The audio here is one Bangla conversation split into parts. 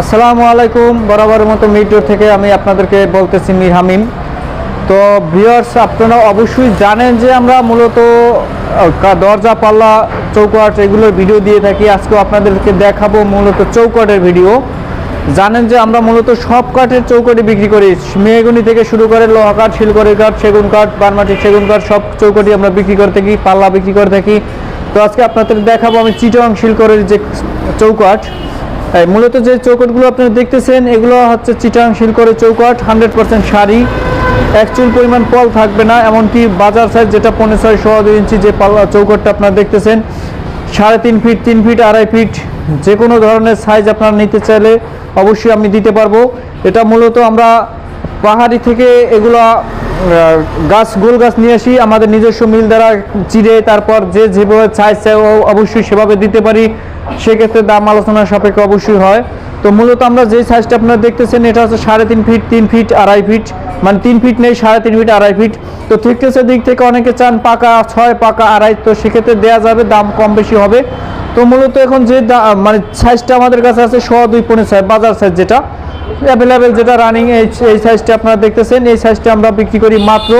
আসসালামু আলাইকুম বরাবর মতো মিরপুর থেকে আমি আপনাদেরকে বলতেছি মির হামিম। তো ভিউয়ার্স, আপনারা অবশ্যই জানেন যে আমরা মূলত দরজা, পাল্লা চৌকাট এগুলোর ভিডিও দিয়ে থাকি। আজকে আপনাদেরকে দেখাবো মূলত চৌকাটের ভিডিও। জানেন যে আমরা মূলত সব কাঠের চৌকাটি বিক্রি করি। মেহগুনি থেকে শুরু করে লোহা কাঠ শিলকড়ি কাঠ, সেগুন কাঠ বারমাটির সেগুন কাঠ, সব চৌকাটি আমরা বিক্রি করে থাকি, পাল্লা বিক্রি করে থাকি। তো আজকে আপনাদের দেখাবো আমি চিটং শিলকরের যে চৌকাঠ। মূলত যে চৌকটগুলো আপনারা দেখতেছেন, এগুলো হচ্ছে চিটাং শিলকরের চৌকট হান্ড্রেড পার্সেন্ট শাড়ি অ্যাকচুয়াল পরিমাণ পল থাকবে না, এমনকি বাজার সাইজ যেটা পনেরো ছয় সোয়া দুই ইঞ্চি যে চৌকটটা আপনারা দেখতেছেন, সাড়ে তিন ফিট তিন ফিট আড়াই ফিট যে কোনো ধরনের সাইজ আপনারা নিতে চাইলে অবশ্যই আমি দিতে পারব। এটা মূলত আমরা পাহাড়ি থেকে এগুলো গাছ, গোল গাছ নিয়ে আসি, আমাদের নিজস্ব মিল দ্বারা চিড়ে তারপর যে যেভাবে সাইজ চাই অবশ্যই সেভাবে দিতে পারি। সেক্ষেত্রে দাম আলোচনার সাপেক্ষে অবশ্যই হয়। তো মূলত আমরা যে সাইজটা আপনারা দেখতেছেন, এটা হচ্ছে সাড়ে তিন ফিট তিন ফিট আড়াই ফিট মানে তিন ফিট নেই, সাড়ে তিন ফিট আড়াই ফিট তো থিকনেসের দিক থেকে অনেকে চান পাকা, ছয় পাকা, আড়াই, তো সেক্ষেত্রে দেওয়া যাবে, দাম কম বেশি হবে। তো মূলত এখন যে মানে সাইজটা আমাদের কাছে আছে শ দুই পনেরো সাইজ বাজার সাইজ যেটা। অ্যাভেলেবেল যেটা রানিং এই এই সাইজটা আপনারা দেখতেছেন, এই সাইজটা আমরা বিক্রি করি মাত্র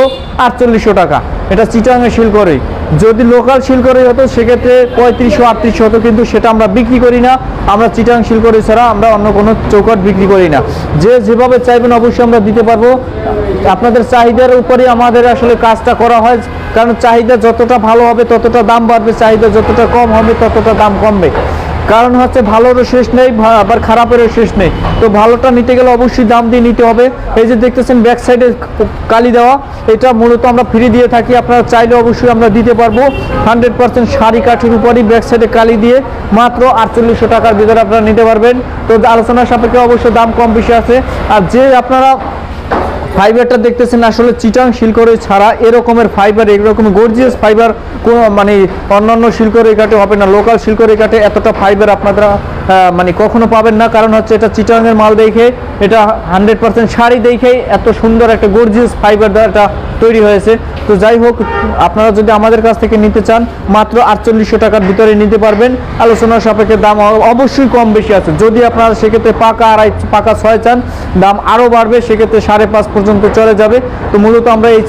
আটচল্লিশশো টাকা। এটা চিটাঙে শিল করে যদি লোকাল শিল করে হতো, সেক্ষেত্রে পঁয়ত্রিশশো, আটত্রিশশো হতো, কিন্তু সেটা আমরা বিক্রি করি না। আমরা চিটাং শিল করে ছাড়া আমরা অন্য কোনো চৌকাট বিক্রি করি না। যে যেভাবে চাইবেন অবশ্যই আমরা দিতে পারব। আপনাদের চাহিদার উপরে আমাদের আসলে কাজটা করা হয়, কারণ চাহিদা যতটা ভালো হবে, ততটা দাম বাড়বে, চাহিদা যতটা কম হবে, ততটা দাম কমবে। কারণ হচ্ছে ভালোরও শেষ নেই আবার খারাপেরও শেষ নেই। তো ভালোটা নিতে গেলে অবশ্যই দাম দিয়ে নিতে হবে। এই যে দেখতেছেন ব্যাক সাইডে কালি দেওয়া, এটা মূলত আমরা ফ্রি দিয়ে থাকি। আপনারা চাইলে অবশ্যই আমরা দিতে পারব। হান্ড্রেড পার্সেন্ট শাড়ি কাঠের উপরই ব্যাক সাইডে কালি দিয়ে মাত্র আটচল্লিশশো টাকার ভিতরে আপনারা নিতে পারবেন। তো আলোচনার সাপেক্ষে অবশ্যই দাম কম বেশি আছে। আর যে আপনারা ফাইবারটা দেখতেছেন, আসলে চিটাং শিলকরে ছাড়া এরকমের ফাইবার এরকম গর্জিয়াস ফাইবার কোনো মানে অন্যান্য শিলকরে কাটে হবে না। লোকাল শিলকরে কাটে এতটা ফাইবার আপনারা মানে কখনো পাবেন না। কারণ হচ্ছে এটা চিটাংয়ের মাল দেখে, এটা হান্ড্রেড পার্সেন্ট শাড়ি দেখে এত সুন্দর একটা গর্জিয়াস ফাইবার দ্বারা এটা তৈরি হয়েছে। তো যাই হোক, আপনারা যদি আমাদের কাছ থেকে নিতে চান, মাত্র আটচল্লিশশো টাকার ভিতরে নিতে পারবেন। আলোচনার সাপেক্ষে দাম অবশ্যই কম বেশি আছে। যদি আপনারা সেক্ষেত্রে পাকা আড়াই, পাকা ছয় চান, দাম আরও বাড়বে। সেক্ষেত্রে সাড়ে পাঁচ পর্যন্ত চলে যাবে। তো মূলত আমরা এই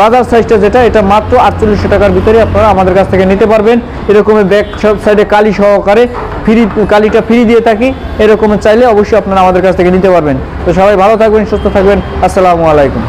বাজার সাইজটা যেটা, এটা মাত্র আটচল্লিশশো টাকার ভিতরে আপনারা আমাদের কাছ থেকে নিতে পারবেন। এরকমের ব্যাক সব সাইডে কালি সহকারে ফ্রি কালিটা ফ্রি দিয়ে থাকি, এরকম চাইলে অবশ্যই আপনারা আমাদের কাছ থেকে নিতে পারবেন। তো সবাই ভালো থাকবেন, সুস্থ থাকবেন। আসসালামু আলাইকুম।